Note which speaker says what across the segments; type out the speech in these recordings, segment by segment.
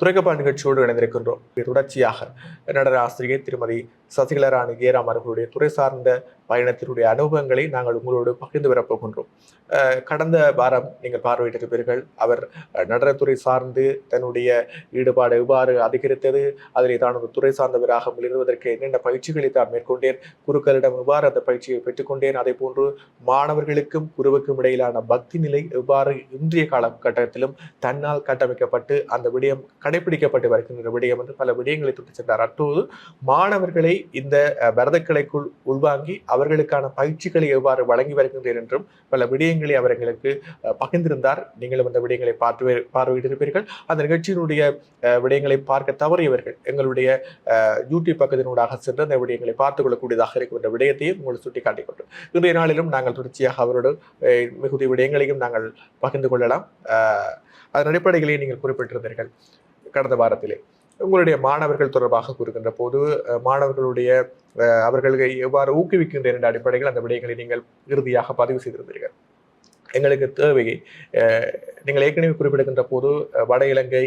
Speaker 1: துறைக்கப்பா நிகழ்ச்சியோடு இணைந்திருக்கின்றோம். தொடர்ச்சியாக நடன ஆசிரியை திருமதி சசிகலராணி ஜெயராம் அவர்களுடைய துறை சார்ந்த பயணத்தினுடைய அனுபவங்களை நாங்கள் உங்களோடு பகிர்ந்து வரப்போகின்றோம். கடந்த வாரம் நீங்கள் பார்வையிட்டிருப்பீர்கள் அவர் நடனத்துறை சார்ந்து தன்னுடைய ஈடுபாடு எவ்வாறு அதிகரித்தது அதிலே தான் ஒரு துறை சார்ந்தவராக மிளிர்வதற்கு என்னென்ன பயிற்சிகளை தான் மேற்கொண்டேன் குருக்களிடம் எவ்வாறு அந்த பயிற்சியை பெற்றுக்கொண்டேன் அதே போன்று மாணவர்களுக்கும் குருவுக்கும் இடையிலான பக்தி நிலை எவ்வாறு இன்றைய காலகட்டத்திலும் தன்னால் கட்டமைக்கப்பட்டு அந்த விடயம் கடைபிடிக்கப்பட்டு வருகின்ற விடயம் என்று பல விடயங்களை தொட்டு சென்றார். அத்தோடு மாணவர்களை இந்த பரதக்கலைக்குள் உள்வாங்கி அவர்களுக்கான பயிற்சிகளை எவ்வாறு வழங்கி வருகின்றேன் என்றும் பல விடயங்களை அவர் எங்களுக்கு பகிர்ந்திருந்தார். நீங்களும் அந்த விடயங்களை பார்த்து பார்வையிட்டிருப்பீர்கள். அந்த நிகழ்ச்சியினுடைய விடயங்களை பார்க்க தவறியவர்கள் எங்களுடைய அஹ், யூடியூப் பக்கத்தினூடாக சென்று அந்த விடயங்களை பார்த்துக் கொள்ளக்கூடியதாக இருக்கின்ற விடயத்தையும் உங்களுக்கு சுட்டிக்காட்டிக் காட்டிக்கொண்டோம் இன்றைய நாளிலும் நாங்கள் தொடர்ச்சியாக அவரோடு மிகுதி விடயங்களையும் நாங்கள் பகிர்ந்து கொள்ளலாம். அஹ், அதன் அடிப்படைகளையும் நீங்கள் குறிப்பிட்டிருந்தீர்கள் கடந்த வாரத்திலே. உங்களுடைய மாணவர்கள் தொடர்பாக கூறுகின்ற போது மாணவர்களுடைய அஹ், அவர்களை எவ்வாறு ஊக்குவிக்கின்ற என்ற அடிப்படையில் அந்த விடயங்களை நீங்கள் இறுதியாக பதிவு செய்திருந்தீர்கள். எங்களுக்கு தேவை நீங்கள் ஏற்கனவே குறிப்பிடுகின்ற போது வட இலங்கை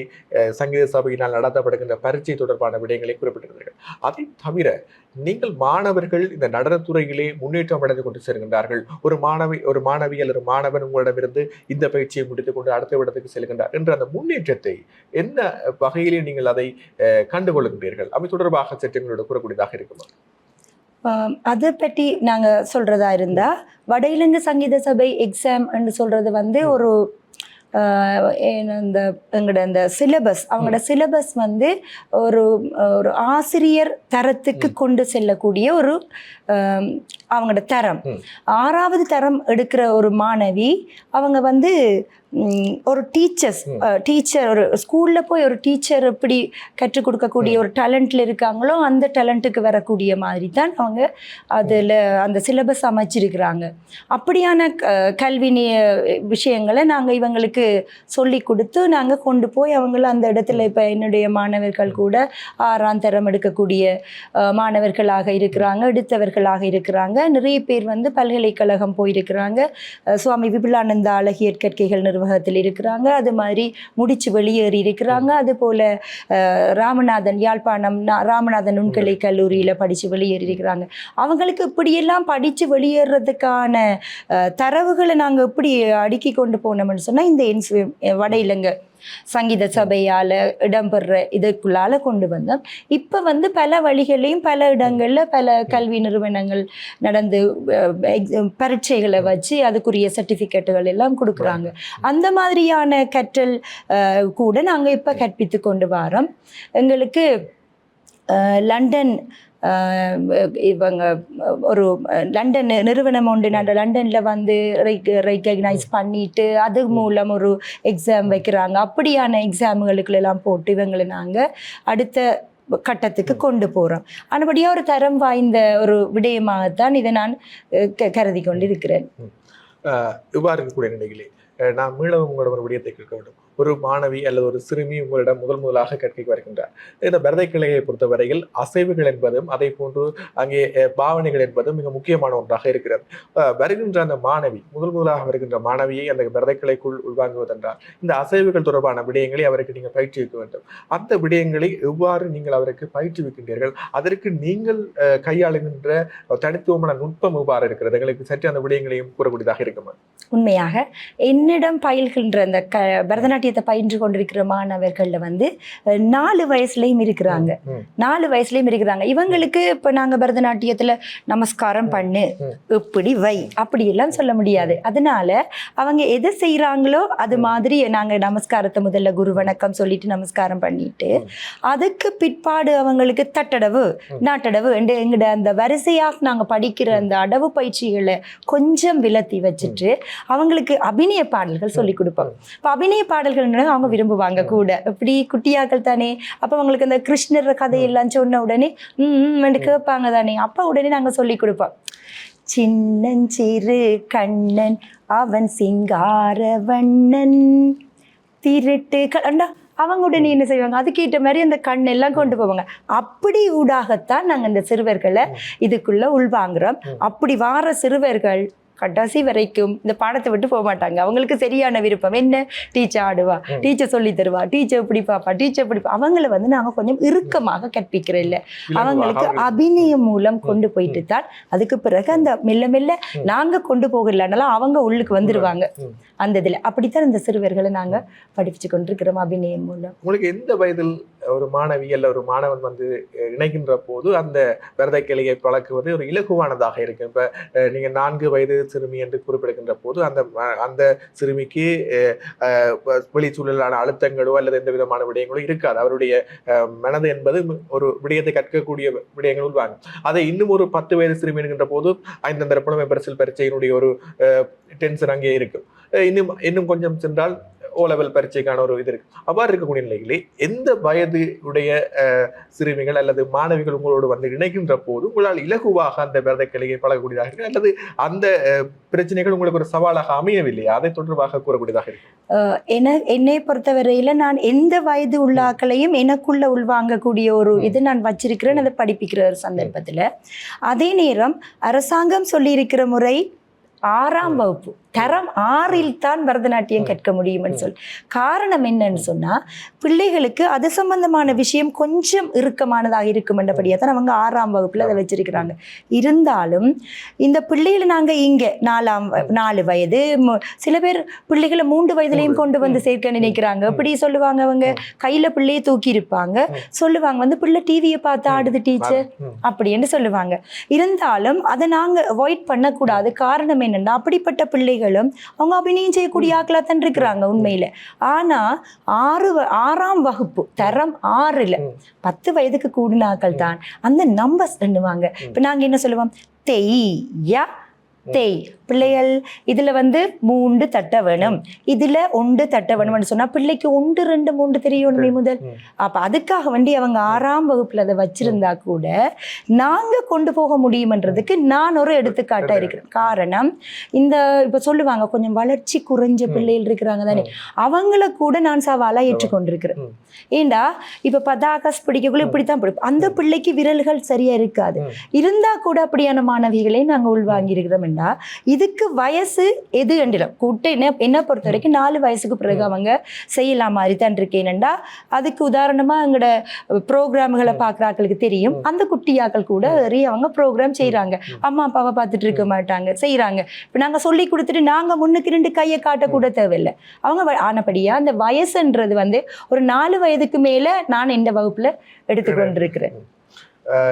Speaker 1: சங்கீத சபையினால் நடத்தப்படுகின்ற பரீட்சை தொடர்பான விடயங்களை குறிப்பிட்டிருந்தீர்கள் அதை தவிர நீங்கள் மாணவர்கள் இந்த நடனத்துறையிலே முன்னேற்றம் அடைந்து கொண்டு செல்கின்றார்கள். ஒரு மாணவி ஒரு மாணவி அல்லது ஒரு மாணவன் உங்களிடமிருந்து இந்த பயிற்சியை முடித்துக் கொண்டு அடுத்த இடத்துக்கு செல்கின்றார் என்ற அந்த முன்னேற்றத்தை என்ன வகையிலே நீங்கள் அதை கண்டுகொள்கின்றீர்கள்? அவை தொடர்பாக சற்று எங்களோட கூறக்கூடியதாக இருக்குமா?
Speaker 2: அதை பற்றி நாங்கள் சொல்கிறதா இருந்தால் வட இலங்கை சங்கீத சபை எக்ஸாம் சொல்கிறது வந்து ஒரு இந்த எங்களோட அந்த சிலபஸ் அவங்களோட சிலபஸ் வந்து ஒரு ஒரு ஆசிரியர் தரத்துக்கு கொண்டு செல்லக்கூடிய ஒரு அவங்களோட தரம். ஆறாவது தரம் எடுக்கிற ஒரு மாணவி அவங்க வந்து ஒரு டீச்சர்ஸ். டீச்சர் ஒரு ஸ்கூலில் போய் ஒரு டீச்சர் எப்படி கற்றுக் கொடுக்கக்கூடிய ஒரு டேலண்ட்டில் இருக்காங்களோ அந்த டேலண்ட்டுக்கு வரக்கூடிய மாதிரி தான் அவங்க அதில் அந்த சிலபஸ் அமைச்சிருக்கிறாங்க. அப்படியான கல்வி விஷயங்களை நாங்கள் இவங்களுக்கு சொல்லி கொடுத்து நாங்கள் கொண்டு போய் அவங்கள அந்த இடத்துல இப்போ என்னுடைய மாணவர்கள் கூட ஆறாம் தரம் எடுக்கக்கூடிய மாணவர்களாக இருக்கிறாங்க எடுத்தவர்களாக இருக்கிறாங்க. நிறைய பேர் வந்து பல்கலைக்கழகம் போயிருக்கிறாங்க. சுவாமி விபுலானந்த அழகியற் கற்கைகள் நிர்வாகத்தில் இருக்கிறாங்க. அது மாதிரி முடிச்சு வெளியேறி இருக்கிறாங்க. அது போல ராமநாதன் யாழ்ப்பாணம் ராமநாதன் நுண்கலை கல்லூரியில் படித்து வெளியேறி இருக்கிறாங்க. அவங்களுக்கு இப்படியெல்லாம் படித்து வெளியேறதுக்கான தரவுகளை நாங்கள் எப்படி அடுக்கி கொண்டு போனோம்னு சொன்னால் இந்த என்ஸ் வட இலங்கை சங்கீத சபையால் இடம்பெற இதுக்குள்ளால கொண்டு வந்தோம். இப்போ வந்து பல வழிகளையும் பல இடங்களில் பல கல்வி நிறுவனங்கள் நடந்து பரீட்சைகளை வச்சு அதுக்குரிய சர்டிஃபிகேட்டுகள் எல்லாம் கொடுக்குறாங்க. அந்த மாதிரியான கற்றல் கூட நாங்கள் இப்போ கற்பித்து கொண்டு வரோம். எங்களுக்கு லண்டன் இவங்க ஒரு லண்டன் நிறுவனம் ஒன்று நான் லண்டனில் வந்து ரெக்கக்னைஸ் பண்ணிட்டு அது மூலம் ஒரு எக்ஸாம் வைக்கிறாங்க. அப்படியான எக்ஸாம்களுக்கு எல்லாம் போட்டு இவங்களை நாங்கள் அடுத்த கட்டத்துக்கு கொண்டு போகிறோம் ஆனபடியாக ஒரு தரம் வாய்ந்த ஒரு விடயமாகத்தான் இதை நான் கருதி கொண்டு இருக்கிறேன்
Speaker 1: இவ்வாறு இருக்கக்கூடிய நிலையிலே நான் மீளவும் உங்களோட ஒரு விடயத்தை கேட்க வேண்டும். ஒரு மாணவி அல்லது ஒரு சிறுமி உங்களிடம் முதல் முதலாக கற்கைக்கு வருகின்றார். இந்த பரதை கிளையை பொறுத்தவரையில் அசைவுகள் என்பதும் அதை போன்று அங்கே பாவனைகள் என்பதும் மிக முக்கியமான ஒன்றாக இருக்கிறது. வருகின்ற அந்த மாணவி முதல் முதலாக வருகின்ற மாணவியை அந்த பரதை கிளைக்குள் உள்வாங்குவதென்றால் இந்த அசைவுகள் தொடர்பான விடயங்களை அவருக்கு நீங்கள் பயிற்றுவிக்க வேண்டும். அந்த விடயங்களை எவ்வாறு நீங்கள் அவருக்கு பயிற்றுவிக்கின்றீர்கள்? அதற்கு நீங்கள் அஹ், கையாளுகின்ற தனித்துவமான நுட்பம் எவ்வாறு இருக்கிறது? எங்களுக்கு சற்று அந்த விடயங்களையும் கூறக்கூடியதாக இருக்குமா?
Speaker 2: உண்மையாக என்னிடம் பயில்கின்ற அந்த க பரதநாட்டியத்தை பயின்று கொண்டிருக்கிற மாணவர்களில் வந்து நாலு வயசுலேயும் இருக்கிறாங்க. நாலு வயசுலேயும் இருக்கிறாங்க. இவங்களுக்கு இப்போ நாங்கள் பரதநாட்டியத்தில் நமஸ்காரம் பண்ணு. இப்படி வை அப்படியெல்லாம் சொல்ல முடியாது. அதனால அவங்க எதை செய்கிறாங்களோ அது மாதிரி நாங்கள் நமஸ்காரத்தை முதல்ல குரு வணக்கம் சொல்லிட்டு நமஸ்காரம் பண்ணிட்டு. அதுக்கு பிற்பாடு அவங்களுக்கு தட்டடவு. நாட்டடவு எங்க- எங்கட அந்த வரிசையாக நாங்கள் படிக்கிற அந்த அடவு பயிற்சிகளை கொஞ்சம் விலத்தி வச்சுட்டு அவங்களுக்கு அபிநய பாடல்கள் சொல்லி கொடுப்போம். இப்போ அபிநய பாடல்கள்னா அவங்க விரும்புவாங்க கூட. இப்படி குட்டியாக்கள் தானே அப்போ அவங்களுக்கு அந்த கிருஷ்ணர் கதையெல்லாம் சொன்ன உடனே ம் கேட்பாங்க தானே. அப்போ உடனே நாங்கள் சொல்லி கொடுப்போம். சின்னஞ்சிறு கண்ணன் அவன் சிங்கார வண்ணன் திருட்டு கண்டா அவங்க உடனே என்ன செய்வாங்க? அதுக்கேற்ற மாதிரி அந்த கண் எல்லாம் கொண்டு போவாங்க. அப்படி ஊடாகத்தான் நாங்கள் இந்த சிறுவர்களை இதுக்குள்ள உள்வாங்குறோம். அப்படி வார சிறுவர்கள் கடைசி வரைக்கும் இந்த பாடத்தை விட்டு போக மாட்டாங்க. அவங்களுக்கு சரியான விருப்பம். என்ன? டீச்சர் ஆடுவா. டீச்சர் சொல்லி தருவா? டீச்சர் இப்படி பாப்பா? டீச்சர் இப்படி அவங்கள வந்து நாங்க கொஞ்சம் இறுக்கமாக கற்பிக்கிற இல்ல. அவங்களுக்கு அபிநயம் மூலம் கொண்டு போயிட்டு தான் அதுக்கு பிறகு அந்த மெல்ல மெல்ல. நாங்க கொண்டு போகலனாலும் அவங்க உள்ளுக்கு வந்துருவாங்க.
Speaker 1: ம்.
Speaker 2: அந்த இதுல. அப்படித்தான் இந்த சிறுவர்களை நாங்க படிப்பிச்சு கொண்டிருக்கிறோம் அபிநயம் மூலம்.
Speaker 1: உங்களுக்கு எந்த வயதில் ஒரு மாணவி அல்ல ஒரு மாணவன் வந்து இணைகின்ற போது அந்த விரத கிளையை பழக்குவது ஒரு இலகுவானதாக இருக்கும். இப்போ நீங்கள் நான்கு வயது சிறுமி என்று குறிப்பிடுகின்ற போது அந்த அந்த சிறுமிக்கு வெளி சூழலான அழுத்தங்களோ அல்லது எந்த விதமான விடயங்களோ இருக்காது. அவருடைய மனது என்பது ஒரு விடயத்தை கற்கக்கூடிய விடயங்கள் உள்வாங்க அதை இன்னும் ஒரு பத்து வயது சிறுமி என்கின்ற போது ஐந்தந்தர புலமை பரிசில் பரீட்சையினுடைய ஒரு டென்ஷன் அங்கே இருக்கும். இன்னும் இன்னும் கொஞ்சம் சென்றால் ஓ லெவல் பரீட்சைக்கான ஒரு இது இருக்கு. அவ்வாறு இருக்கக்கூடிய நிலையிலே எந்த வயது உடைய சிறுமிகள் அல்லது மாணவிகள் உங்களோடு வந்து இணைகின்ற போது உங்களால் இலகுவாக அந்த விரத கிளையை பழகக்கூடியதாக இருக்கு? அல்லது அந்த பிரச்சனைகள் உங்களுக்கு ஒரு சவாலாக அமையவில்லையா? அதை தொடர்பாக கூறக்கூடியதாக இருக்கு.
Speaker 2: என என்னை பொறுத்தவரையில நான் எந்த வயது உள்ளாக்களையும் எனக்குள்ள உள்வாங்கக்கூடிய ஒரு இது நான் வச்சிருக்கிறேன். அதை படிப்பிக்கிற ஒரு சந்தர்ப்பத்துல. அதே நேரம் அரசாங்கம் சொல்லியிருக்கிற முறை ஆறாம் வகுப்பு. தரம் ஆறில் தான் பரதநாட்டியம் கற்க முடியும்னு சொல்லி காரணம் என்னன்னு சொன்னா பிள்ளைகளுக்கு அது சம்பந்தமான விஷயம் கொஞ்சம் இறுக்கமானதாக இருக்கும் என்றபடியா தான் அவங்க ஆறாம் வகுப்புல அதை வச்சிருக்கிறாங்க. இருந்தாலும் இந்த பிள்ளைகளை நாங்க இங்க நாலாம் வ- நாலு வயது சில பேர் பிள்ளைகளை மூன்று வயதுலையும் கொண்டு வந்து சேர்க்க நினைக்கிறாங்க. இப்படி சொல்லுவாங்க அவங்க. கையில பிள்ளையை தூக்கி இருப்பாங்க. சொல்லுவாங்க வந்து பிள்ளை டிவியை பார்த்து ஆடுது டீச்சர் அப்படின்னு சொல்லுவாங்க. இருந்தாலும் அதை நாங்க அவாய்ட் பண்ணக்கூடாது. காரணம் என்னன்னா அப்படிப்பட்ட பிள்ளைகள் பிள்ளைகளும் அவங்க அபிநயம் செய்யக்கூடிய ஆக்களா தான் இருக்கிறாங்க உண்மையில. ஆனா ஆறு ஆறாம் வகுப்பு தரம் ஆறுல. பத்து வயதுக்கு கூடின ஆக்கள் தான் அந்த நம்பர்ஸ் எண்ணுவாங்க இப்ப நாங்க என்ன சொல்லுவோம்? தெய் யா தேய். பிள்ளைகள் இதுல வந்து மூன்று தட்ட வேணும். இதுல ஒன்று தட்ட வேணும்னு சொன்னா பிள்ளைக்கு ஒன்று ரெண்டு மூன்று தெரியணுமே முதல். அப்ப அதுக்காக வேண்டி அவங்க ஆறாம் வகுப்புல அதை வச்சிருந்தா கூட நாங்க கொண்டு போக முடியுமன்றதுக்கு நான் ஒரு எடுத்துக்காட்டா இருக்கிறேன். காரணம் இந்த இப்ப சொல்லுவாங்க கொஞ்சம் வளர்ச்சி குறைஞ்ச பிள்ளைகள் இருக்கிறாங்க தானே. அவங்கள கூட நான் சவாலா ஏற்றுக்கொண்டிருக்கிறேன். ஏண்டா இப்ப பதாகஸ் பிடிக்கக்குள்ள இப்படித்தான் பிடிப்போம் அந்த பிள்ளைக்கு விரல்கள் சரியா இருக்காது. இருந்தா கூட அப்படியான மாணவிகளை நாங்க உள்வாங்கி இருக்கிறோம்டா இதுக்கு வயசு எது என்றிடும் கூட்ட என்ன என்ன பொறுத்த வரைக்கும் நாலு வயசுக்கு பிறகு அவங்க செய்யலாம் மாதிரி தான் இருக்கேன்டா அதுக்கு உதாரணமா எங்களோட ப்ரோக்ராம்களை பார்க்குறாக்களுக்கு தெரியும். அந்த குட்டியாக்கள் கூட ஏறி அவங்க ப்ரோக்ராம் செய்றாங்க. அம்மா அப்பாவை பார்த்துட்டு இருக்க மாட்டாங்க செய்றாங்க. இப்போ நாங்க சொல்லி கொடுத்துட்டு நாங்க முன்னுக்கு ரெண்டு கையை காட்டக்கூட தேவையில்லை. அவங்க வ- ஆனபடியா அந்த வயசுன்றது வந்து ஒரு நாலு வயதுக்கு மேல நான் இந்த வகுப்புல எடுத்துக்கொண்டிருக்கிறேன்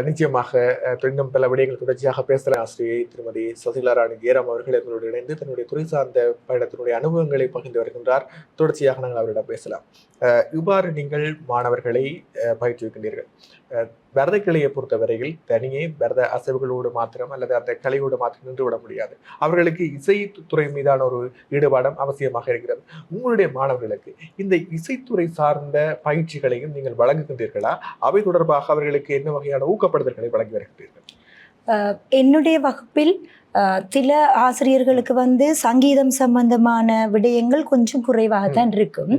Speaker 1: நிச்சயமாக அஹ், இன்னும் பல விடயங்கள் தொடர்ச்சியாக பேசல ஆசிரியை திருமதி சசிகலா ராணி ஜெயராம் அவர்கள் எங்களோடு இணைந்து தன்னுடைய துறை சார்ந்த பயணத்தினுடைய அனுபவங்களை பகிர்ந்து வருகின்றார். தொடர்ச்சியாக நாங்கள் அவரிடம் பேசலாம். அஹ், இவ்வாறு நீங்கள் மாணவர்களை அஹ், பயிற்றுவிக்கின்றீர்கள். அஹ், பரத கிளையை பொறுத்தவரையில் தனியே பரத அசைவுகளோடு மாத்திரம் அல்லது அந்த கலையோடு மாத்திரம் நின்று விட முடியாது. அவர்களுக்கு இசை துறை மீதான ஒரு ஈடுபாடும் அவசியமாக இருக்கிறது. உங்களுடைய மாணவர்களுக்கு இந்த இசைத்துறை சார்ந்த பயிற்சிகளையும் நீங்கள் வழங்குகின்றீர்களா? அவை தொடர்பாக அவர்களுக்கு என்ன வகையான ஊக்கப்படுத்தல்களை வழங்கி வருகின்றீர்கள்?
Speaker 2: என்னுடைய வகுப்பில் சில ஆசிரியர்களுக்கு வந்து சங்கீதம் சம்பந்தமான விடயங்கள் கொஞ்சம் குறைவாக தான் இருக்கும்.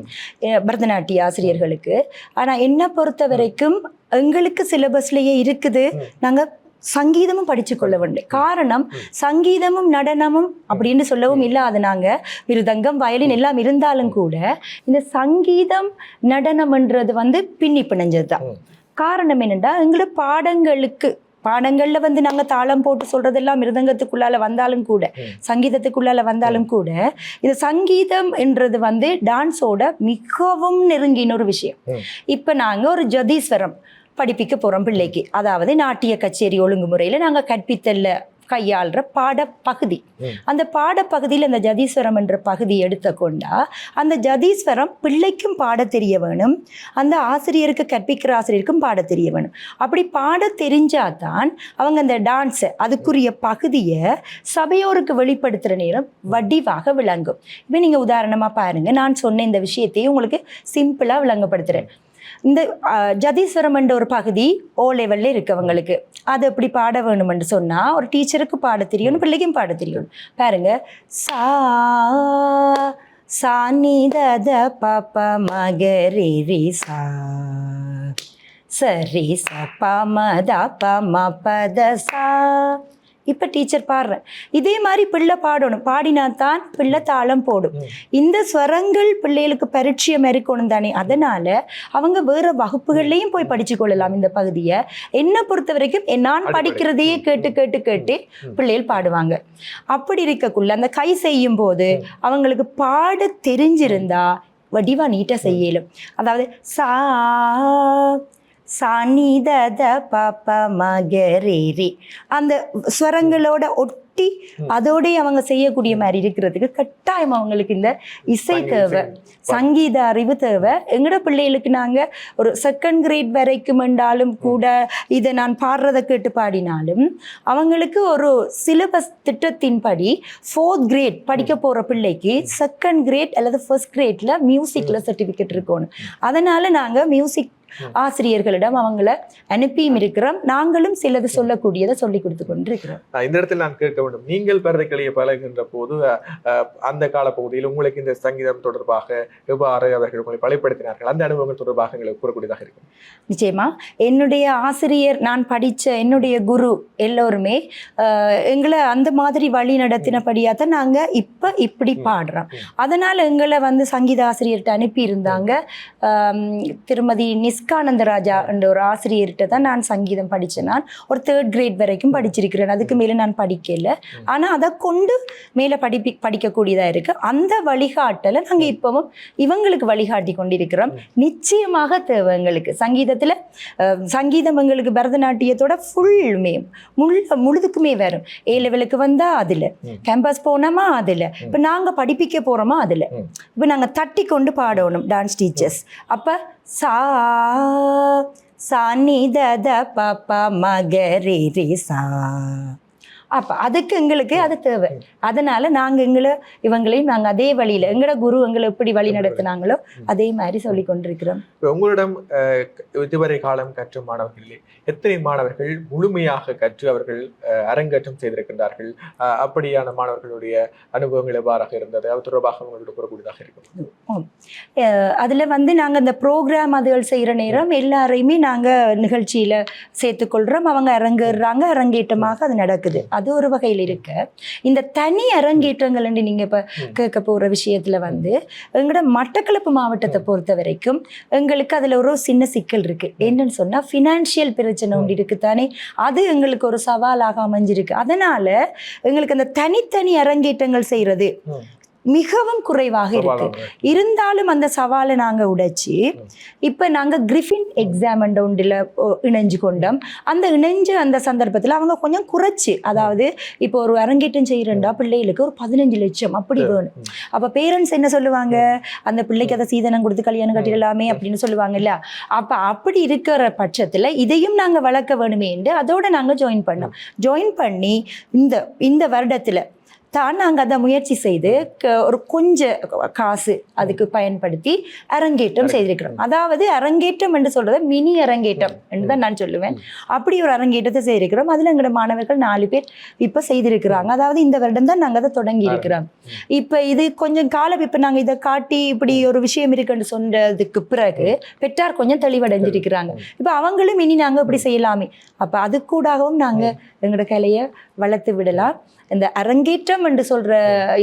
Speaker 2: பரதநாட்டிய ஆசிரியர்களுக்கு. ஆனா என்னை பொறுத்த வரைக்கும் எங்களுக்கு சிலபஸ்லயே இருக்குது
Speaker 1: ம்.
Speaker 2: நாங்க சங்கீதமும் படிச்சு கொள்ள வேண்டும் காரணம். சங்கீதமும் நடனமும் அப்படின்னு சொல்லவும் இல்லாத நாங்க மிருதங்கம் வயலின் எல்லாம் இருந்தாலும் கூட இந்த சங்கீதம் நடனம்ன்றது வந்து பின்னி பிணைஞ்சது தான். காரணம் என்னன்னா எங்களோட பாடங்களுக்கு பாடங்கள்ல வந்து நாங்க தாளம் போட்டு சொல்றதெல்லாம் மிருதங்கத்துக்குள்ளால வந்தாலும் கூட. சங்கீதத்துக்குள்ளால வந்தாலும் கூட இந்த சங்கீதம் என்றது வந்து டான்ஸோட மிகவும் நெருங்கின ஒரு விஷயம். இப்ப நாங்க ஒரு ஜதீஸ்வரம் படிப்பிக்க போறோம் பிள்ளைக்கு. அதாவது நாட்டிய கச்சேரி ஒழுங்குமுறையில நாங்க கற்பித்தல்ல கையாளுற பாடப்பகுதி. அந்த பாடப்பகுதியில் அந்த ஜதீஸ்வரம் என்ற பகுதி எடுத்துக்கொண்டா அந்த ஜதீஸ்வரம் பிள்ளைக்கும் பாட தெரிய வேணும். அந்த ஆசிரியருக்கு கற்பிக்கிற ஆசிரியருக்கும் பாட தெரிய வேணும். அப்படி பாட தெரிஞ்சாதான் அவங்க அந்த டான்ஸை அதுக்குரிய பகுதியை சபையோருக்கு வெளிப்படுத்துகிற நேரம் வடிவாக விளங்கும். இப்போ நீங்கள் உதாரணமாக பாருங்க நான் சொன்ன இந்த விஷயத்தையும் உங்களுக்கு சிம்பிளாக விளங்கப்படுத்துகிறேன் இந்த ஜதீஸ்வரம் என்ற ஒரு பகுதி ஓ லெவல்ல இருக்கவங்களுக்கு அது எப்படி பாட வேணும்னு சொன்னா ஒரு டீச்சருக்கு பாட தெரியும் பிள்ளைக்கும் பாட தெரியணும் பாருங்க. சா சா நீ த சா. சரி ச ப ம ப ம சா. இப்போ டீச்சர் பாடுறேன் இதே மாதிரி பிள்ளை பாடணும். பாடினா தான் பிள்ளை தாளம் போடும். இந்த ஸ்வரங்கள் பிள்ளைகளுக்கு பரிச்சயம் இருக்கணும் தானே. அதனால அவங்க வேற வகுப்புகள்லையும் போய் படிச்சு கொள்ளலாம் இந்த பகுதியை. என்னை பொறுத்த வரைக்கும் நான். படிக்கிறதையே கேட்டு கேட்டு கேட்டு. பிள்ளைகள் பாடுவாங்க. அப்படி இருக்கக்குள்ள அந்த கை செய்யும் போது அவங்களுக்கு பாட தெரிஞ்சிருந்தா வடிவா நீட்டா செய்யலும். அதாவது சா சானிதத பாப்ப மகரேரி அந்த ஸ்வரங்களோட ஒட்டி. அதோடய அவங்க செய்யக்கூடிய மாதிரி இருக்கிறதுக்கு கட்டாயம் அவங்களுக்கு இந்த இசை தேவை. சங்கீத அறிவு தேவை எங்கட பிள்ளைகளுக்கு நாங்க ஒரு செகண்ட் கிரேட் வரைக்கும் என்றாலும் கூட இதை நான் பாடுறதை கேட்டு பாடினாலும் அவங்களுக்கு ஒரு சிலபஸ் திட்டத்தின்படி ஃபோர்த் கிரேட் படிக்க போற பிள்ளைக்கு செகண்ட் கிரேட் அல்லது ஃபர்ஸ்ட் கிரேட்ல மியூசிக்ல சர்டிஃபிகேட் இருக்கணும் அதனால நாங்க மியூசிக். ஆசிரியர்களிடம் அவங்கள அனுப்பியும் இருக்கிறோம். நாங்களும் சிலது சொல்லக்கூடியதை சொல்லி கொடுத்து கொண்டிருக்கிறோம்.
Speaker 1: இந்த இடத்தில் நான் கேட்க வேண்டும். நீங்கள் பரதக்கலையை பழகுகின்ற போது அந்த காலப்பகுதியில் உங்களுக்கு இந்த சங்கீதம் தொடர்பாக எவ்வாறு அவர்கள் உங்களை பலப்படுத்தினார்கள்? அந்த அனுபவங்கள் தொடர்பாக எங்களுக்கு கூறக்கூடியதாக இருக்கும்.
Speaker 2: நிச்சயமா. என்னுடைய ஆசிரியர் நான் படிச்ச என்னுடைய குரு எல்லோருமே எங்களை அந்த மாதிரி வழி நடத்தினபடியாக தான் நாங்க இப்ப இப்படி. பாடுறோம். அதனால எங்களை வந்து சங்கீத ஆசிரியர்கிட்ட அனுப்பி இருந்தாங்க திருமதி நிஸ்கானந்த ராஜா என்ற ஒரு ஆசிரியர்கிட்ட தான் நான் சங்கீதம் படிச்சேன். நான் ஒரு தேர்ட் கிரேட் வரைக்கும் படிச்சிருக்கிறேன். அதுக்கு மேல நான் படிக்கல.
Speaker 1: ம்.
Speaker 2: ஆனா அதை கொண்டு மேல படிப்பி படிக்கக்கூடியதா இருக்கு. அந்த வழிகாட்டலை நாங்க இப்பவும் இவங்களுக்கு வழிகாட்டி கொண்டிருக்கிறோம். நிச்சயமாக தேவை எங்களுக்கு. சங்கீதத்துல சங்கீதம் எங்களுக்கு பரதநாட்டியத்தோட ஃபுல்லுமே முழு முழுதுக்குமே வரும். ஏ லெவலுக்கு வந்தா அதுல. கேம்பஸ் போனோமா அதுல. இப்ப நாங்க படிப்பிக்க போறோமா அதுல. இப்ப நாங்க தட்டி கொண்டு பாடணும் டான்ஸ் டீச்சர்ஸ் அப்ப சா சா நி த த ப ப ம க ரே ரே சா. அப்ப அதுக்கு எங்களுக்கு அது தேவை. அதனால நாங்க எங்களை இவங்களையும் நாங்க அதே வழியில எங்களோட குரு எங்களை எப்படி வழி நடத்தினாங்களோ அதே மாதிரி சொல்லி கொண்டிருக்கிறோம்.
Speaker 1: உங்களிடம் இதுவரை காலம் கற்ற மாணவர்களே எத்தனை மாணவர்கள் முழுமையாக கற்று அவர்கள் அரங்கேற்றம் செய்திருக்கின்றார்கள்? அப்படியான மாணவர்களுடைய அனுபவங்கள் எவ்வாறாக இருந்தது? அது தொடர்பாக உங்களோட கூறக்கூடியதாக இருக்கும்.
Speaker 2: அதுல வந்து நாங்க இந்த ப்ரோக்ராம் அதுகள் செய்யற நேரம் எல்லாரையுமே நாங்க நிகழ்ச்சியில சேர்த்துக்கொள்றோம் அவங்க அரங்கேறுறாங்க அரங்கேற்றமாக அது நடக்குது. அது ஒரு வகையில் இருக்கு. இந்த தனி அரங்கேற்றங்கள் நீங்க இப்ப. கேட்க போற விஷயத்துல வந்து எங்களோட மட்டக்களப்பு மாவட்டத்தை பொறுத்த வரைக்கும் எங்களுக்கு அதுல ஒரு சின்ன சிக்கல் இருக்கு. என்னன்னு சொன்னா ஃபினான்ஷியல் பிரச்சனை ஒன்று இருக்கு தானே? அது எங்களுக்கு ஒரு சவாலாக அமைஞ்சிருக்கு. அதனால எங்களுக்கு அந்த தனித்தனி அரங்கேற்றங்கள் செய்யறது
Speaker 1: ம்.
Speaker 2: மிகவும் குறைவாக இருக்கு. இருந்தாலும் அந்த சவாலை நாங்க உடைச்சு. இப்ப நாங்க கிரிஃபின் எக்ஸாம் ஒன்றில் இணைஞ்சு கொண்டோம். அந்த இணைஞ்ச அந்த சந்தர்ப்பத்துல அவங்க கொஞ்சம் குறைச்சு அதாவது இப்போ ஒரு அரங்கேற்றம் செய்யறண்டா பிள்ளைகளுக்கு ஒரு பதினஞ்சு லட்சம் அப்படி வேணும். அப்ப பேரண்ட்ஸ் என்ன சொல்லுவாங்க? அந்த பிள்ளைக்கு அதை சீதனம் கொடுத்து கல்யாணம் கட்டிடலாமே அப்படின்னு சொல்லுவாங்கல்ல அப்ப அப்படி இருக்கிற பட்சத்துல இதையும் நாங்க வளர்க்க வேணுமேண்டு அதோட நாங்க ஜாயின் பண்ணோம். ஜாயின் பண்ணி இந்த இந்த வருடத்துல தான் நாங்கள் அதை முயற்சி செய்து ஒரு கொஞ்ச காசு அதுக்கு பயன்படுத்தி அரங்கேற்றம் செய்திருக்கிறோம். அதாவது அரங்கேற்றம் என்று சொல்றத மினி அரங்கேற்றம் என்று தான் நான் சொல்லுவேன். அப்படி ஒரு அரங்கேற்றத்தை செய்திருக்கிறோம். அதுல எங்களோட மாணவர்கள் நாலு பேர் இப்ப செய்திருக்கிறாங்க. அதாவது இந்த வருடம் தான் நாங்க அதை தொடங்கி இருக்கிறோம். இப்ப இது கொஞ்சம் காலம் இப்ப நாங்க இதை காட்டி இப்படி ஒரு விஷயம் இருக்குன்னு சொன்னதுக்கு பிறகு பெற்றார் கொஞ்சம் தெளிவடைஞ்சிருக்கிறாங்க. இப்ப அவங்களும் இனி நாங்க இப்படி செய்யலாமே. அப்ப அது கூடவும் நாங்க எங்களோட கலையை வளர்த்து விடலாம். இந்த அரங்கேற்றம் என்று சொல்ற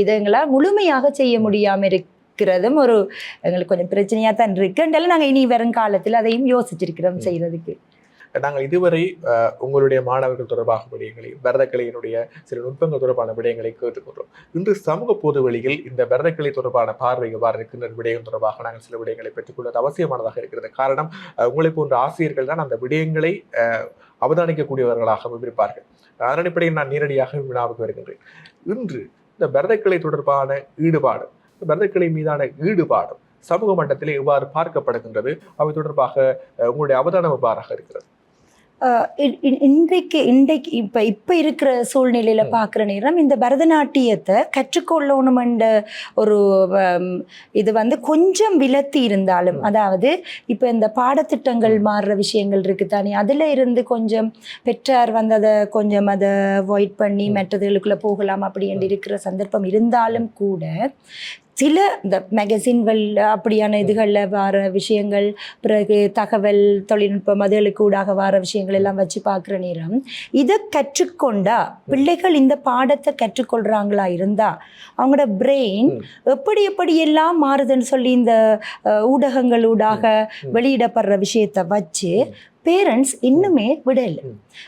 Speaker 2: இதுங்களை முழுமையாக செய்ய முடியாம இருக்கிறதும் ஒரு எங்களுக்கு கொஞ்சம் பிரச்சனையா தான் இருக்குன்றல நாங்க இனி வரும் காலத்துல அதையும் யோசிச்சிருக்கிறோம் செய்யறதுக்கு
Speaker 1: நாங்கள் இதுவரை உங்களுடைய மாணவர்கள் தொடர்பாக விடயங்களை பரதக்கலையினுடைய சில நுட்பங்கள் தொடர்பான விடயங்களை கேட்டுக்கொண்டோம். இன்று சமூக பொது வெளியில் இந்த பரதக்கலை தொடர்பான பார்வை எவ்வாறு இருக்கின்ற விடயம் தொடர்பாக நாங்கள் சில விடயங்களை பெற்றுக்கொள்வது அவசியமானதாக இருக்கிறது. காரணம் உங்களை போன்ற ஆசிரியர்கள் தான் அந்த விடயங்களை அவதானிக்கக்கூடியவர்களாக இருப்பார்கள். அதன் அடிப்படையில் நான் நேரடியாக வினாவுக்கு வருகின்றேன். இன்று இந்த பரதக்கலை தொடர்பான ஈடுபாடு இந்த பரதக்கலை மீதான ஈடுபாடும் சமூக மட்டத்திலே எவ்வாறு பார்க்கப்படுகின்றது அவை தொடர்பாக உங்களுடைய அவதானம் எவ்வாறாக இருக்கிறது?
Speaker 2: இன்றைக்கு இன்றைக்கு இப்ப இப்ப இருக்கிற சூழ்நிலையில
Speaker 1: ம்.
Speaker 2: பாக்குற நேரம் இந்த பரதநாட்டியத்தை கற்றுக்கொள்ளணுமென்ற ஒரு இது வந்து கொஞ்சம் விலத்தி இருந்தாலும். அதாவது இப்ப இந்த பாடத்திட்டங்கள் மாறுற விஷயங்கள் இருக்கு தானே அதுல இருந்து கொஞ்சம் பெற்றார் வந்து அதை கொஞ்சம் அதை அவாய்ட் பண்ணி. மற்றதுகளுக்குள்ள போகலாம் அப்படி என்று இருக்கிற சந்தர்ப்பம் இருந்தாலும் கூட சில இந்த மேகசின்கள் அப்படியான இதுகளில் வர விஷயங்கள் பிறகு தகவல் தொழில்நுட்பம் அதுகளுக்கு ஊடாக வர விஷயங்கள் எல்லாம் வச்சு பார்க்குற நேரம் இதை கற்றுக்கொண்டா பிள்ளைகள் இந்த பாடத்தை கற்றுக்கொள்கிறாங்களா இருந்தா அவங்களோட பிரெயின். எப்படி எப்படி எல்லாம் மாறுதுன்னு சொல்லி இந்த அஹ், ஊடகங்களூடாக
Speaker 1: ம்.
Speaker 2: வெளியிடப்படுற விஷயத்தை வச்சு பேரண்ட்ஸ் இன்னுமே விடல.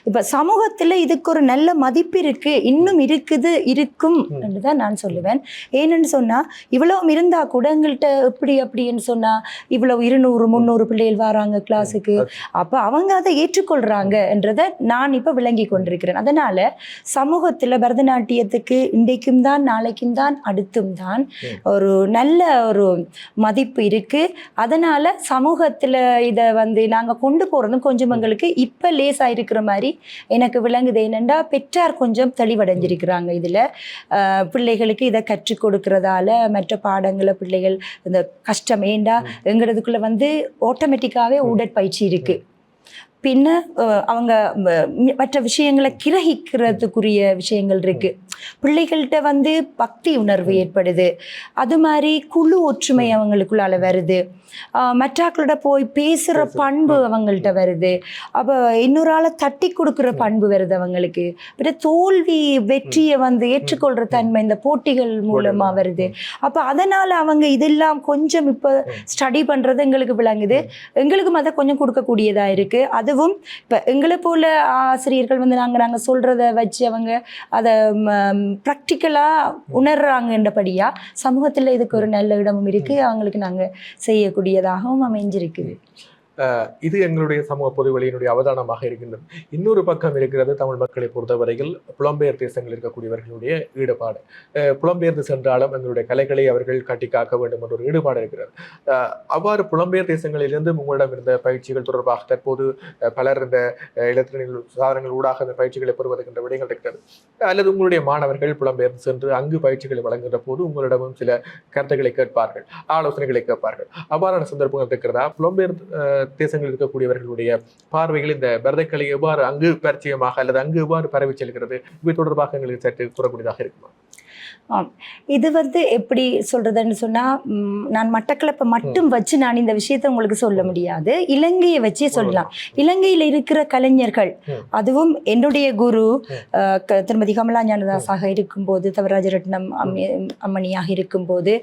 Speaker 2: இப்ப சமூகத்துல இதுக்கு ஒரு நல்ல மதிப்பு இருக்கு இன்னும் இருக்குது இருக்கும். என்று தான் நான் சொல்லுவேன் ஏன்னு சொன்னா இவ்வளவு இருந்தா கூட எங்கள்கிட்ட எப்படி அப்படின்னு சொன்னா இவ்வளவு இருநூறு முந்நூறு பிள்ளைகள் வராங்க கிளாஸுக்கு அப்ப அவங்க அதை ஏற்றுக்கொள்றாங்க என்றதை நான் இப்ப விளங்கி கொண்டிருக்கிறேன் அதனால சமூகத்துல பரதநாட்டியத்துக்கு இன்றைக்கும் தான் நாளைக்கும் தான் அடுத்தும் தான். ஒரு நல்ல ஒரு மதிப்பு இருக்கு அதனால சமூகத்துல இதை வந்து நாங்க கொண்டு போறதும் கொஞ்சம் எங்களுக்கு இப்ப லேசா இருக்கிற மாதிரி எனக்கு விளங்குது. என்னண்டா பெற்றார் கொஞ்சம் தெளிவடைஞ்சிருக்கிறாங்க இதுல. பிள்ளைகளுக்கு இதை கற்றுக் கொடுக்கறதால மற்ற பாடங்களை பிள்ளைகள் இந்த கஷ்டம் ஏண்டா? எங்கிறதுக்குள்ள வந்து ஆட்டோமேட்டிக்காவே உடற்பயிற்சி இருக்கு. பின்ன அவங்க மற்ற விஷயங்களை கிரகிக்கிறதுக்குரிய விஷயங்கள் இருக்கு. பிள்ளைகள்கிட்ட வந்து பக்தி உணர்வு ஏற்படுது. அது மாதிரி குழு ஒற்றுமை அவங்களுக்குள்ளால வருது. மற்றாக்களோட போய் பேசுற பண்பு அவங்கள்ட்ட வருது. அப்போ இன்னொரு ஆளை தட்டி கொடுக்குற பண்பு வருது அவங்களுக்கு. பிற தோல்வி வெற்றியை வந்து ஏற்றுக்கொள்ற தன்மை இந்த போட்டிகள் மூலமா வருது. அப்போ அதனால அவங்க இதெல்லாம் கொஞ்சம் இப்போ ஸ்டடி பண்றது எங்களுக்கு விளங்குது. எங்களுக்கும் அதை கொஞ்சம் கொடுக்கக்கூடியதா இருக்கு. அதுவும் இப்போ எங்களை போல ஆசிரியர்கள் வந்து நாங்கள் நாங்கள் சொல்கிறத வச்சு அவங்க அதை ப்ராக்டிக்கலாக உணர்றாங்கன்றபடியாக சமூகத்தில் இதுக்கு ஒரு நல்ல இடமும் இருக்குது அவங்களுக்கு நாங்கள் செய்யக்கூடியதாகவும் அமைஞ்சிருக்குது
Speaker 1: இது எங்களுடைய சமூக பொதுவெளியினுடைய அவதானமாக இருக்கின்றது. இன்னொரு பக்கம் இருக்கிறது தமிழ் மக்களை பொறுத்தவரையில் புலம்பெயர் தேசங்கள் இருக்கக்கூடியவர்களுடைய ஈடுபாடு. புலம்பெயர்ந்து சென்றாலும் எங்களுடைய கலைகளை அவர்கள் கட்டி காக்க வேண்டும் என்ற ஒரு ஈடுபாடு இருக்கிறது. அவ்வாறு புலம்பெயர் தேசங்களிலிருந்து உங்களிடம் இருந்த பயிற்சிகள் தொடர்பாக தற்போது பலர் இந்த அஹ் சாதனங்கள் ஊடாக அந்த பயிற்சிகளை பெறுவதற்கின்ற விடயங்கள் இருக்கிறது. அல்லது உங்களுடைய மாணவர்கள் புலம்பெயர்ந்து சென்று அங்கு பயிற்சிகளை வழங்குகின்ற போது உங்களிடமும் சில கருத்துக்களை கேட்பார்கள் ஆலோசனைகளை கேட்பார்கள். அவ்வாறான சந்தர்ப்பங்கள் இருக்கிறதா? புலம்பெயர் தேசங்களில் இருக்கக்கூடியவர்களுடைய பார்வைகள் இந்த பரதக்கலை எவ்வாறு அங்கு பரிச்சயமாக அல்லது அங்கு எவ்வாறு பரவி செல்கிறது இவை தொடர்பாக எங்களுக்கு சற்று கூறக்கூடியதாக இருக்குமா?
Speaker 2: இது வந்து எப்படி சொல்றதுன்னு சொன்னா நான் மட்டக்களப்பை மட்டும் வச்சு நான் இந்த விஷயத்தை உங்களுக்கு சொல்ல முடியாது. இலங்கையை வச்சே சொல்லலாம். இலங்கையில இருக்கிற கலைஞர்கள். அதுவும் என்னுடைய குரு திருமதி கமலா ஞானதாஸாக இருக்கும்போது தவராஜரட்னம் அம்மி அம்மணியாக இருக்கும்போது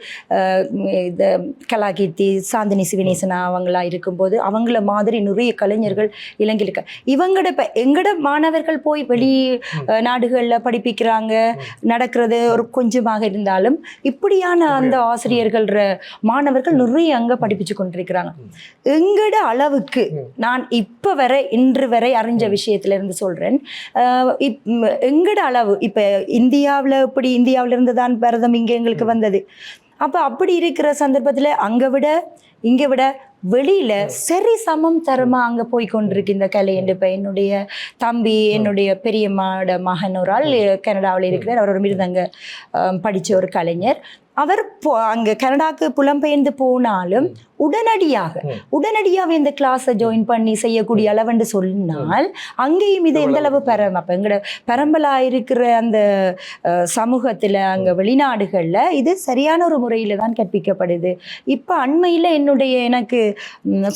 Speaker 2: இந்த கலாகீர்த்தி சாந்தினி சிவனேசனா அவங்களா இருக்கும்போது அவங்கள மாதிரி நிறைய கலைஞர்கள் இலங்கையில் இருக்க இவங்கட இப்ப எங்கட மாணவர்கள் போய் வெளி நாடுகள்ல படிப்பிக்கிறாங்க நடக்கிறது ஒரு கொஞ்சமாக இருந்தாலும் இப்படியான அந்த ஆசிரியர்கள் மாணவர்கள் நிறைய அங்க படிப்பிச்சு கொண்டிருக்கிறாங்க. எங்கட அளவுக்கு. நான் இப்ப வரை இன்று வரை அறிஞ்ச விஷயத்துல இருந்து சொல்றேன். அஹ் இப்- ம், எங்கட அளவு இப்ப இந்தியாவுல இப்படி இந்தியாவுல இருந்து தான் பரதம் இங்க எங்களுக்கு வந்தது. அப்ப அப்படி இருக்கிற சந்தர்ப்பத்துல அங்க விட இங்க விட வெளியில சரி சமம் தரமா அங்க போய் கொண்டிருக்கு இந்த கலை என்று இப்ப என்னுடைய தம்பி என்னுடைய பெரியம்மாவோட மகன் ஒரு ஆள் கனடாவில் இருக்கிறார். அவர் ஒரு மிருதங்க படிச்ச ஒரு கலைஞர். அவர் போ- அங்க கனடாக்கு புலம்பெயர்ந்து போனாலும் உடனடியாக. உடனடியாக இந்த கிளாஸை ஜாயின் பண்ணி செய்யக்கூடிய அளவுன்னு சொன்னால் அங்கேயும் இது எந்த அளவு பெறம் அப்போ எங்கட பெரம்பலா இருக்கிற அந்த சமூகத்துல அங்க வெளிநாடுகள்ல இது சரியான ஒரு முறையில தான் கற்பிக்கப்படுது. இப்போ அண்மையில என்னுடைய எனக்கு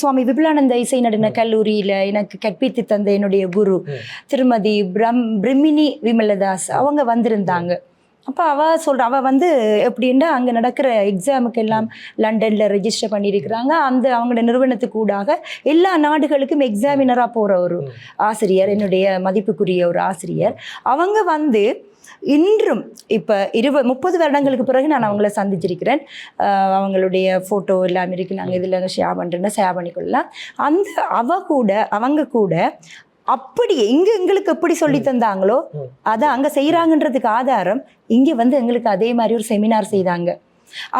Speaker 2: சுவாமி விபுலானந்த இசை நடன கல்லூரியில எனக்கு கற்பித்து தந்த என்னுடைய குரு. திருமதி பிரம் பிரிமினி விமலதாஸ் அவங்க வந்திருந்தாங்க. அப்போ அவ சொல்ற அவ வந்து எப்படின்னா அங்க நடக்கிற எக்ஸாமுக்கு எல்லாம் லண்டன்ல ரெஜிஸ்டர் பண்ணியிருக்கிறாங்க. அந்த அவங்களோட நிறுவனத்துக்கு ஊடாக எல்லா நாடுகளுக்கும் எக்ஸாமினரா போற ஒரு. ஆசிரியர் என்னுடைய மதிப்புக்குரிய ஒரு ஆசிரியர். அவங்க வந்து இன்றும் இப்போ இருபது முப்பது வருடங்களுக்கு பிறகு நான் அவங்கள சந்திச்சிருக்கிறேன். அவங்களுடைய ஃபோட்டோ எல்லாம் இருக்கு. நாங்கள் இதில் ஷேர் பண்ணுறேன்னா ஷேர் பண்ணிக்கொள்ளலாம். அந்த அவ கூட அவங்க கூட அப்படியே இங்க எங்களுக்கு எப்படி சொல்லி தந்தாங்களோ. அதை அங்க செய்யறாங்கன்றதுக்கு ஆதாரம் இங்க வந்து எங்களுக்கு அதே மாதிரி ஒரு செமினார் செய்தாங்க.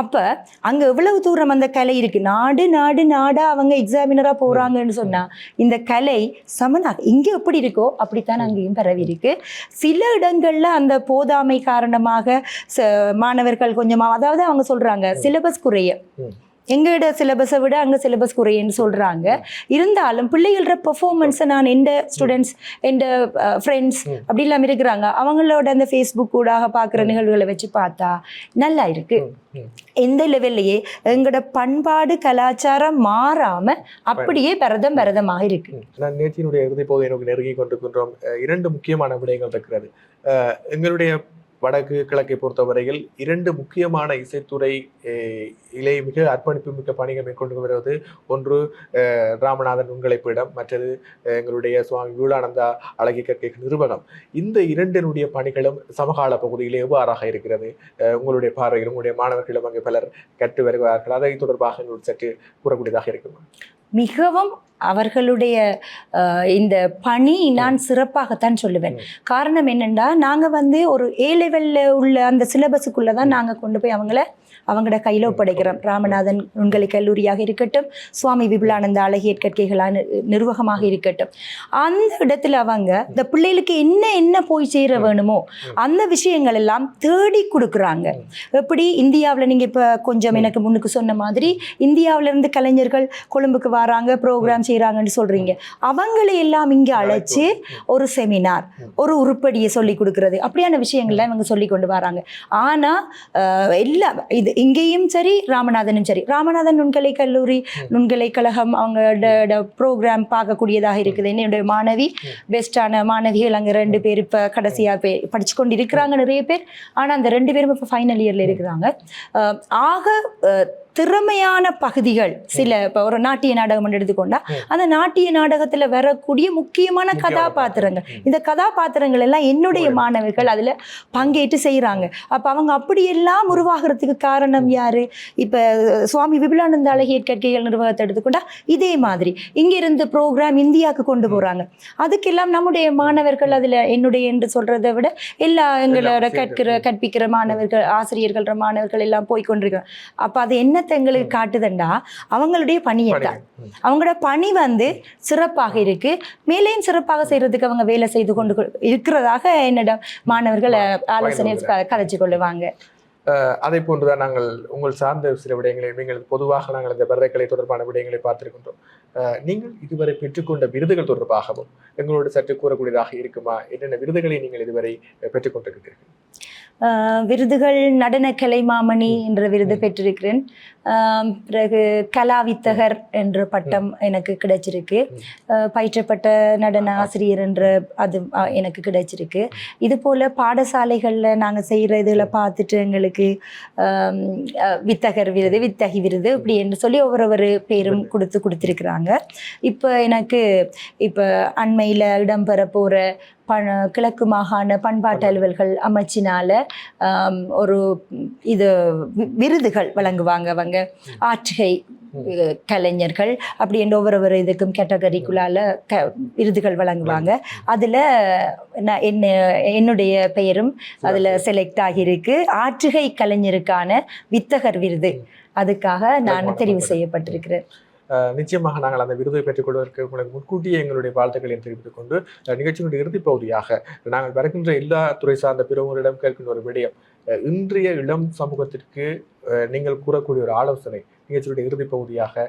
Speaker 2: அப்ப அங்க எவ்வளவு தூரம் அந்த கலை இருக்கு? நாடு நாடு நாடா அவங்க எக்ஸாமினரா போறாங்கன்னு சொன்னா இந்த கலை சமனா? இங்க எப்படி இருக்கோ அப்படித்தான் அங்கேயும் பரவி இருக்கு. சில இடங்கள்ல அந்த போதாமை காரணமாக மாணவர்கள் கொஞ்சமா அதாவது அவங்க சொல்றாங்க சிலபஸ் குறைய. எங்களோட சிலபஸை விட அங்கே சிலபஸ் குறையன்னு சொல்கிறாங்க இருந்தாலும் பிள்ளைகளோட பெர்ஃபார்மன்ஸை நான் எந்த ஸ்டூடெண்ட்ஸ் எந்த ஃப்ரெண்ட்ஸ் அப்படி இல்லாமல் இருக்கிறாங்க. அவங்களோட அந்த ஃபேஸ்புக் ஊடாக பார்க்குற நிகழ்வுகளை வச்சு பார்த்தா நல்லா இருக்கு.
Speaker 1: ம்.
Speaker 2: எந்த லெவல்லையே எங்களோட பண்பாடு கலாச்சாரம் மாறாம அப்படியே பரதம் பரதமாக இருக்கு.
Speaker 1: நான் நேற்றினுடைய இறுதி பகுதியை நோக்கி நெருங்கி கொண்டிருக்கின்றோம். இரண்டு முக்கியமான விடயங்கள் இருக்கிறது எங்களுடைய வடக்கு கிழக்கை பொறுத்தவரையில் இரண்டு முக்கியமான இசைத்துறை இலை மிக அர்ப்பணிப்பு மிக்க பணிகள் மேற்கொண்டு வருவது. ஒன்று ராமநாதன் நுண்கலை பீடம் மற்றது எங்களுடைய சுவாமி வியூலானந்தா அழகி கற்கை நிறுவனம் இந்த இரண்டினுடைய பணிகளும் சமகால பகுதியில் எவ்வாறாக இருக்கிறது? உங்களுடைய பார்வையில் உங்களுடைய மாணவர்களும் அங்கே பலர் கற்று வருகிறார்கள். அதை தொடர்பாக எங்களுக்கு சற்று கூறக்கூடியதாக இருக்குமா?
Speaker 2: மிகவும் அவர்களுடைய இந்த பணி நான் சிறப்பாகத்தான் சொல்லுவேன். காரணம் என்னென்னா நாங்கள் வந்து ஒரு ஏ லெவலில் உள்ள அந்த சிலபஸுக்குள்ளே தான் நாங்கள் கொண்டு போய் அவங்கள அவங்களோட கையில் ஒப்படைக்கிறோம். ராமநாதன் நுண்கலை கல்லூரியாக இருக்கட்டும் சுவாமி விபுலானந்த அழகிய கற்கைகளான நிர்வாகமாக இருக்கட்டும். அந்த இடத்துல அவங்க இந்த பிள்ளைகளுக்கு என்ன என்ன போய் சேர வேணுமோ அந்த விஷயங்கள் எல்லாம் தேடி கொடுக்குறாங்க. எப்படி? இந்தியாவில் நீங்கள் இப்போ கொஞ்சம் எனக்கு முன்னுக்கு சொன்ன மாதிரி இந்தியாவுல இருந்து கலைஞர்கள் கொழும்புக்கு வராங்க ப்ரோக்ராம் செய்கிறாங்கன்னு சொல்கிறீங்க அவங்களை எல்லாம் இங்கே அழைச்சி ஒரு செமினார் ஒரு உருப்படியை சொல்லி கொடுக்குறது. அப்படியான விஷயங்கள்லாம் இவங்க சொல்லி கொண்டு வராங்க. ஆனால் எல்லா இது இங்கேயும் சரி ராமநாதனும் சரி. ராமநாதன் நுண்கலை கல்லூரி நுண்கலை கழகம் அவங்களோட ப்ரோக்ராம் பார்க்கக்கூடியதாக இருக்குது. என்னுடைய மாணவி பெஸ்டான மாணவிகள் அங்கே ரெண்டு பேர் இப்போ கடைசியாக பே படிச்சு கொண்டு இருக்கிறாங்க நிறைய பேர். ஆனால் அந்த ரெண்டு பேரும் இப்போ ஃபைனல் இயரில் இருக்கிறாங்க. ஆக திறமையான பகுதிகள் சில இப்போ ஒரு நாட்டிய நாடகம் எடுத்துக்கொண்டா அந்த நாட்டிய நாடகத்தில் வரக்கூடிய முக்கியமான கதாபாத்திரங்கள். இந்த கதாபாத்திரங்கள் எல்லாம் என்னுடைய மாணவர்கள் அதில் பங்கேற்று செய்கிறாங்க அப்போ அவங்க அப்படியெல்லாம் உருவாகிறதுக்கு காரணம் யாரு? இப்போ சுவாமி விபுலானந்த அழகிய கற்கைகள் நிர்வாகத்தை எடுத்துக்கொண்டா இதே மாதிரி. இங்கிருந்து ப்ரோக்ராம் இந்தியாவுக்கு கொண்டு போகிறாங்க அதுக்கெல்லாம் நம்முடைய மாணவர்கள் அதில் என்னுடைய என்று சொல்கிறத விட எல்லா எங்களோட. கற்கிற கற்பிக்கிற மாணவர்கள் ஆசிரியர்கள் மாணவர்கள் எல்லாம் போய் கொண்டிருக்கிறோம் அப்போ அது என்னத்தை எங்களுக்கு காட்டுதுண்டா? அவங்களுடைய பணியை தான். அவங்களோட பணி வந்து சிறப்பாக இருக்கு. மேலேயும் சிறப்பாக செய்யறதுக்கு அவங்க வேலை செய்து கொண்டு இருக்கிறதாக என்னிடம் மாணவர்கள் ஆலோசனை கதைச்சு கொள்ளுவாங்க.
Speaker 1: அதை போன்றுதான் நாங்கள் உங்கள் சார்ந்த சில விடயங்களை நீங்கள் பொதுவாக நாங்கள் இந்த பரதக்கலை தொடர்பான விடயங்களை பார்த்திருக்கின்றோம். நீங்கள் இதுவரை பெற்றுக்கொண்ட விருதுகள் தொடர்பாகவும் எங்களோடு சற்று கூறக்கூடியதாக இருக்குமா? என்னென்ன விருதுகளை நீங்கள் இதுவரை பெற்றுக்கொண்டிருக்கிறீர்கள்?
Speaker 2: விருதுகள் நடன கலைமாமணி என்ற விருது பெற்றிருக்கிறேன். பிறகு கலாவித்தகர் என்ற பட்டம் எனக்கு கிடைச்சிருக்கு. பயிற்றப்பட்ட நடன ஆசிரியர் என்ற அது எனக்கு கிடைச்சிருக்கு. இது போல் பாடசாலைகளில் நாங்கள் செய்கிற இதில் பார்த்துட்டு எங்களுக்கு வித்தகர் விருது வித்தகி விருது இப்படி என்று சொல்லி ஒவ்வொரு பேரும் கொடுத்து கொடுத்துருக்குறாங்க. இப்போ எனக்கு இப்போ அண்மையில் இடம்பெற போகிற கிழக்கு மாகாண பண்பாட்டு அலுவல்கள் அமைச்சினால ஒரு இது விருதுகள் வழங்குவாங்க அவங்க. ஆற்றுகை கலைஞர்கள் அப்படி என்ற ஒவ்வொரு ஒரு இதுக்கும் கேட்டகரிக்குள்ளால க விருதுகள் வழங்குவாங்க. அதில் நான் என்ன என்னுடைய பெயரும் அதில் செலக்ட் ஆகியிருக்கு. ஆற்றுகை கலைஞருக்கான வித்தகர் விருது. அதுக்காக நான் தெரிவு செய்யப்பட்டிருக்கிறேன்.
Speaker 1: நிச்சயமாக நாங்கள் அந்த விருதை பெற்றுக்கொள்வதற்கு உங்களுக்கு முன்கூட்டியே எங்களுடைய வாழ்த்துக்களை தெரிவித்துக் கொண்டு நிகழ்ச்சியினுடைய இறுதிப் பகுதியாக நாங்கள் வருகின்ற எல்லா துறை சார்ந்த பிறவங்களிடம் கேட்கின்ற ஒரு விடயம் இன்றைய இளம் சமூகத்திற்கு நீங்கள் கூறக்கூடிய ஒரு ஆலோசனை நிகழ்ச்சியுடைய இறுதிப் பகுதியாக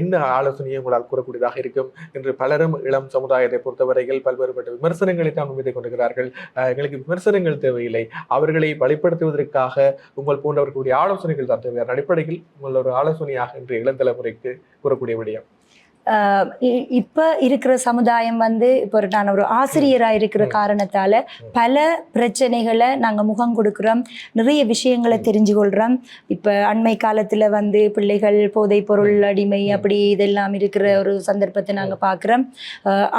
Speaker 1: என்ன ஆலோசனையை உங்களால் கூறக்கூடியதாக இருக்கும் என்று பலரும் இளம் சமுதாயத்தை பொறுத்தவரையில் பல்வேறுபட்ட விமர்சனங்களை தான் முன்வைத்துக் கொண்டிருக்கிறார்கள். எங்களுக்கு விமர்சனங்கள் தேவையில்லை. அவர்களை வழிப்படுத்துவதற்காக உங்கள் போன்றவர்களுடைய ஆலோசனைகள் தான் தேவையான அடிப்படையில் உங்கள் ஒரு ஆலோசனையாக இன்று இளம் தலைமுறைக்கு கூறக்கூடிய விடயம்.
Speaker 2: இப்ப இருக்கிற சமுதாயம் வந்து இப்போ ஒரு நான் ஒரு ஆசிரியரா இருக்கிற காரணத்தால பல பிரச்சனைகளை நாங்க முகம் கொடுக்குறோம் நிறைய விஷயங்களை தெரிஞ்சு கொள்றோம் இப்ப அண்மை காலத்துல வந்து பிள்ளைகள் போதைப் பொருள் அடிமை அப்படி இதெல்லாம் இருக்கிற ஒரு சந்தர்ப்பத்தை நாங்க பார்க்குறோம்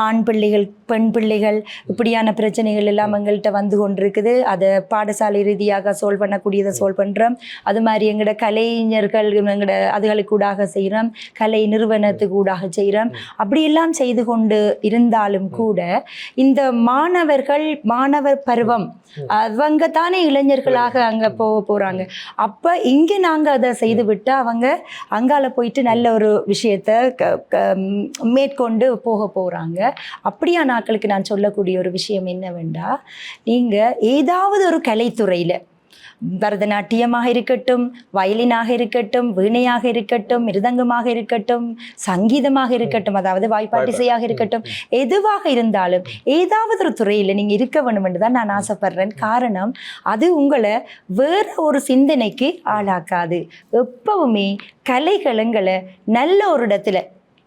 Speaker 2: ஆண் பிள்ளைகள் பெண் பிள்ளைகள் இப்படியான பிரச்சனைகள் எல்லாம் எங்கள்கிட்ட வந்து கொண்டிருக்குது. அதை பாடசாலை ரீதியாக சால்வ் பண்ணக்கூடியதை சால்வ் பண்றோம். அது மாதிரி எங்களோட கலைஞர்கள் எங்களோட அதுகளுக்கு ஊடாக செய்கிறோம் கலை நிறுவனத்துக்கு ஊடாக செய்கிறோம் அப்படியெல்லாம் செய்து கொண்டு இருந்தாலும் கூட இந்த மாணவர்கள் மாணவர் பருவம் அவங்க தானே இளைஞர்களாக அங்க போக போறாங்க. அப்ப இங்க நாங்க அதை செய்து விட்டா அவங்க அங்கால போயிட்டு நல்ல ஒரு விஷயத்த மேற்கொண்டு போக போறாங்க. அப்படியான ஆட்களுக்கு நான் சொல்லக்கூடிய ஒரு விஷயம் என்னவென்றா நீங்க ஏதாவது ஒரு கலைத்துறையில பரதநாட்டியமாக இருக்கட்டும் வயலினாக இருக்கட்டும் வீணையாக இருக்கட்டும் மிருதங்கமாக இருக்கட்டும் சங்கீதமாக இருக்கட்டும் அதாவது வாய்ப்பாட்டிசையாக இருக்கட்டும் எதுவாக இருந்தாலும் ஏதாவது ஒரு துறையில் நீங்கள் இருக்க வேண்டும் என்று தான் நான் ஆசைப்படுறேன். காரணம் அது உங்களை வேற ஒரு சிந்தனைக்கு ஆளாக்காது. எப்பவுமே கலைகளங்களை நல்ல ஒரு இடத்துல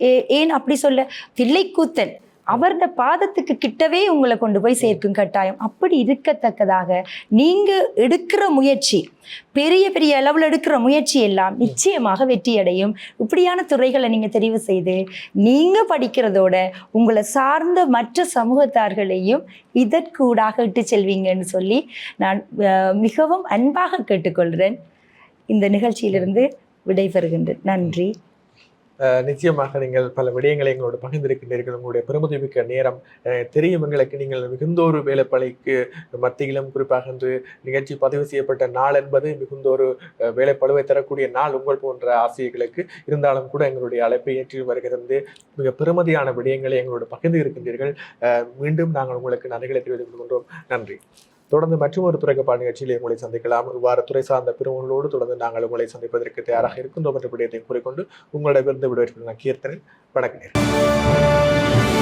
Speaker 2: ஏ- ஏன் அப்படி சொல்ல தில்லைக்கூத்தன் அவரோட பாதத்துக்கு கிட்டவே உங்களை கொண்டு போய் சேர்க்கும் கட்டாயம். அப்படி இருக்கத்தக்கதாக நீங்கள் எடுக்கிற முயற்சி பெரிய பெரிய அளவில் எடுக்கிற முயற்சி எல்லாம் நிச்சயமாக வெற்றியடையும். இப்படியான துறைகளை நீங்கள் தெரிவு செய்து நீங்கள் படிக்கிறதோட உங்களை சார்ந்த மற்ற சமூகத்தார்களையும் இதற்கூடாக இட்டு செல்வீங்கன்னு சொல்லி நான் மிகவும் அன்பாக கேட்டுக்கொள்கிறேன். இந்த நிகழ்ச்சியிலிருந்து விடைபெறுகின்றேன். நன்றி.
Speaker 1: நிச்சயமாக நீங்கள் பல விடயங்களை எங்களோட பகிர்ந்திருக்கின்றீர்கள். உங்களுடைய பெருமதிமிக்க நேரம் தெரியும் எங்களுக்கு நீங்கள் மிகுந்த ஒரு வேலைப்பளிக்கு மத்தியிலும் குறிப்பாக இன்று நிகழ்ச்சி பதிவு செய்யப்பட்ட நாள் என்பது மிகுந்த ஒரு வேலைப்பளுவை தரக்கூடிய நாள் உங்கள் போன்ற ஆசிரியர்களுக்கு இருந்தாலும் கூட எங்களுடைய அழைப்பை ஏற்றி வருகிறது. மிக பெருமதியான விடயங்களை எங்களோட பகிர்ந்து இருக்கின்றீர்கள். மீண்டும் நாங்கள் உங்களுக்கு நன்றிகளை தெரிவித்துக் கொள்கின்றோம். நன்றி. தொடர்ந்து மற்றும் ஒரு துறைக்கப்பாடு நிகழ்ச்சியில் உங்களை சந்திக்கலாம். இவ்வாறு துறை சார்ந்த பிரிவுகளோடு தொடர்ந்து நாங்கள் உங்களை சந்திப்பதற்கு தயாராக இருக்கின்றோம் என்ற விடயத்தை கூறிக்கொண்டு உங்களிடமிருந்து விடுவிற்கு நான் கீர்த்தனன் வணக்கம்